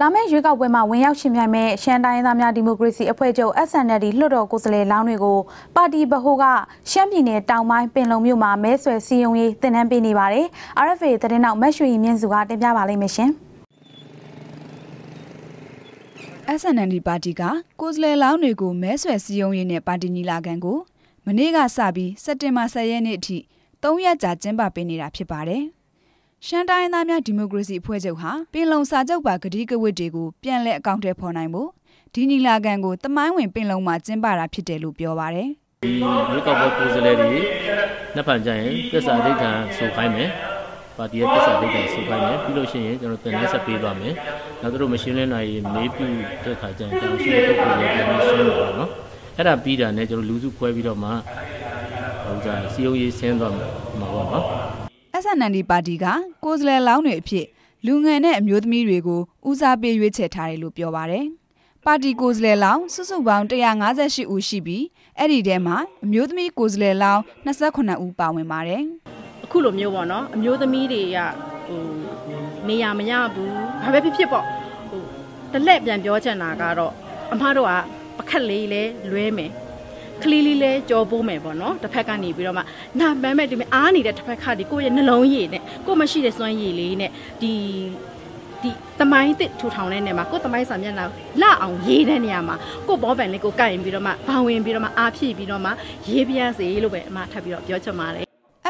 လာမယ့်ရွေးကောက်ပွဲမှာဝင်ရောက်ရှင်ပြိုင်မဲ့ရှမ်းတိုင်းသားများဒီမိုကရေစီအဖွဲ့ချုပ် SNLD လွှတ်တော်ကိုယ်စားလှယ်လောင်းတွေကိုပါတီဗဟိုကရှမ်းပြည်နယ်တောင်ပိုင်းပင်လုံမြို့မှာမဲဆွယ်စည်းရုံးရေးတင်နန်းပေးနေပါတယ်။ RFA သတင်းနောက်မက်ရွှေမြင့်စုကတင်ပြပါလိမ့်မယ်ရှင်။ SNLD ပါတီကကိုယ်စားလှယ်လောင်းတွေကိုမဲဆွယ်စည်းရုံးရေးနဲ့ပါတီညီလာခံကိုမနေ့ကစပြီးစက်တင်ဘာ10ရက်နေ့အထိ3ရက်ကြာကျင်းပပေးနေတာဖြစ်ပါတယ်။ ရှမ်းတိုင်းသားများဒီမိုကရေစီအဖွဲ့ချုပ်ဟာပင်လုံစာချုပ်ပါကတိကဝတ်တွေကိုပြန်လည်အကောင့်ထဲဖော်နိုင်ဖို့ဒီနီလာခံကိုတမိုင်းဝင်ပင်လုံမှာကျင်းပတာဖြစ်တယ်လို့ပြောပါတယ်။ဒီရွေးကောက်ပွဲကိုယ်စားလှယ်တွေနှစ်ဖန်ကြရင်ပြဿနာဒိဋ္ဌာန်ဆိုခိုင်းမယ်။ပါတီရဲ့ပြဿနာဒိဋ္ဌာန်ဆိုခိုင်းမယ်ပြီးလို့ရှိရင်ကျွန်တော်တင်လက်ဆက်ပေးသွားမယ်။နောက်တို့မရှင်းလင်းနိုင်ရင်မေးပြတဲ့ခါကျရင်ကျွန်တော်ရှိတဲ့ပုဂ္ဂိုလ်တွေပြန်ပြီးရှင်းပါတော့။အဲ့ဒါပြီးတာနဲ့ကျွန်တော်လူစုခွဲပြီးတော့မှဟိုကြာစီယိုရေးဆင်းသွားမှာပေါ့နော်။ SNLD ပါတီကကိုယ်စားလှယ်လောင်းတွေအဖြစ်လူငယ်နဲ့အမျိုးသမီးတွေကိုဦးစားပေးရွေးချယ်ထားတယ်လို့ပြောပါတယ်။ပါတီကိုယ်စားလှယ်လောင်းစုစုပေါင်း158ဦးရှိပြီးအဲ့ဒီထဲမှာအမျိုးသမီးကိုယ်စားလှယ်လောင်း28ဦးပါဝင်ပါတယ်။အခုလိုမျိုးပေါ့နော်အမျိုးသမီးတွေကဟိုနေရာမရဘူးဘာပဲဖြစ်ဖြစ်ပေါ့ဟိုတလက်ပြန်ပြောချင်တာကတော့အမတို့ကပခက်လေးလဲလွဲမယ် ကလေးလေးလဲကြော်ပိုးမယ်ပေါ့နော်တစ်ဖက်ကနေပြီးတော့မှနာပန်းမဲ့ဒီအားနေတဲ့တစ်ဖက်ကဒီကိုယ့်ရဲ့နှလုံးရည်နဲ့ကိုယ်မရှိတဲ့စွမ်းရည်လေးနဲ့ဒီဒီတမိုင်းတစ်ထူထောင်တဲ့နေရာမှာကိုယ်တမိုင်းစာမျက်နှာလှအောင်ရေးတဲ့နေရာမှာကိုယ်ဘောပန်လေးကိုကတ်ရင်ပြီးတော့မှဘောင်ဝင်ပြီးတော့မှအားဖြည့်ပြီးတော့မှရေးပြစေလို့ပဲအမထပ်ပြီးတော့ပြောချင်ပါတယ်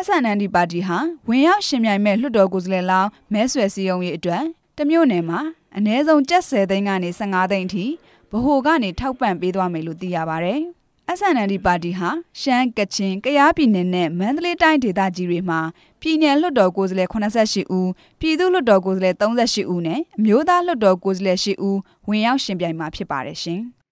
SNND ပါတီဟာဝင်ရောက်ရှင်ပြိုင်မဲ့လွှတ်တော်ကိုယ်စားလှယ်လောင်းမဲဆွယ်စည်းရုံးရေးအတွက်တမျိုးနယ်မှာအ ਨੇ ဆုံးကျပ်10သိန်းကနေ15သိန်းအထိဗဟိုကနေထောက်ပံ့ပေးသွားမယ်လို့သိရပါဗျ။ SNLD ပါတီဟာရှမ်းကချင်ကယားပြည်နယ်နဲ့မန္တလေးတိုင်းဒေသကြီးတွေမှာပြည်내လွှတ်တော်ကိုယ်စားလှယ်88ဦးပြည်သူ့လွှတ်တော်ကိုယ်စားလှယ်38ဦးနဲ့အမျိုးသားလွှတ်တော်ကိုယ်စားလှယ်10ဦးဝင်ရောက်ရှင်ပြိုင်မှာဖြစ်ပါတယ်ရှင်။